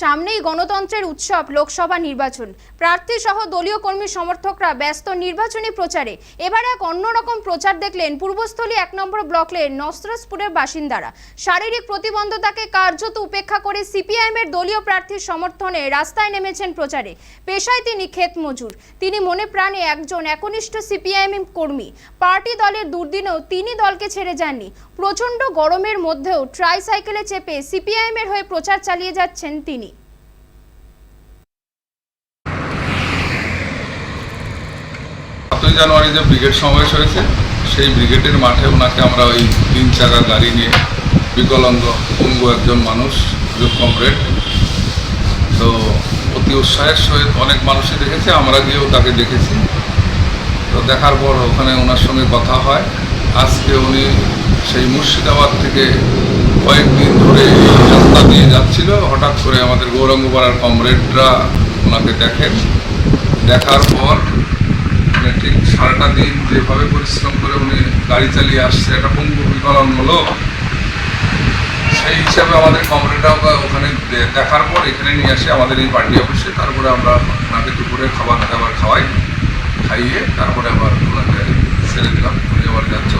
সামনেই গণতন্ত্রের উৎসব, লোকসভা নির্বাচন। প্রার্থী সহ দলীয় কর্মী সমর্থকরা ব্যস্ত নির্বাচনী প্রচারে। এবার এক অন্যরকম প্রচার দেখলেন পূর্বস্থলী এক নম্বর ব্লকের নসরসপুরের বাসিন্দারা। শারীরিক প্রতিবন্ধতাকে কার্যত উপেক্ষা করে সিপিআইএম এর দলীয় প্রার্থীর সমর্থনে রাস্তায় নেমেছেন প্রচারে। পেশায় তিনি ক্ষেত মজুর। তিনি মনে প্রাণে একজন একনিষ্ঠ সিপিআইএম কর্মী। পার্টি দলের দুর্দিনেও তিনি দলকে ছেড়ে যাননি। প্রচণ্ড গরমের মধ্যেও ট্রাইসাইকেলে চেপে সিপিআইএম এর হয়ে প্রচার চালিয়ে যাচ্ছেন তিনি। সাতই জানুয়ারি যে ব্রিগেড সমাবেশ হয়েছে, সেই ব্রিগেডের মাঠে ওনাকে আমরা ওই তিন চাকা গাড়ি নিয়ে বিকলাঙ্গ পঙ্গু একজন মানুষ কমরেড। তো অতি উৎসাহের সহিত অনেক মানুষই দেখেছে, আমরা গিয়েও তাকে দেখেছি। তো দেখার পর ওখানে ওনার সঙ্গে কথা হয়। আজকে উনি সেই মুর্শিদাবাদ থেকে কয়েকদিন ধরে রাস্তা দিয়ে যাচ্ছিল, হঠাৎ করে আমাদের গৌরাঙ্গপাড়ার কমরেডরা ওনাকে দেখেন। দেখার পর ঠিক সারাটা দিন যেভাবে পরিশ্রম করে উনি গাড়ি চালিয়ে আসছে, একটা পঙ্গু লোক সেই হিসাবে আমাদের কমরেডরা ওখানে দেখার পর এখানে নিয়ে আসে আমাদের এই পার্টি অফিসে তারপরে আমরা ওনাকে দুপুরে খাবার দাবার খাওয়াই, খাইয়ে তারপরে আবার ওনাকে ছেড়ে দিলাম, উনি আবার যাচ্ছে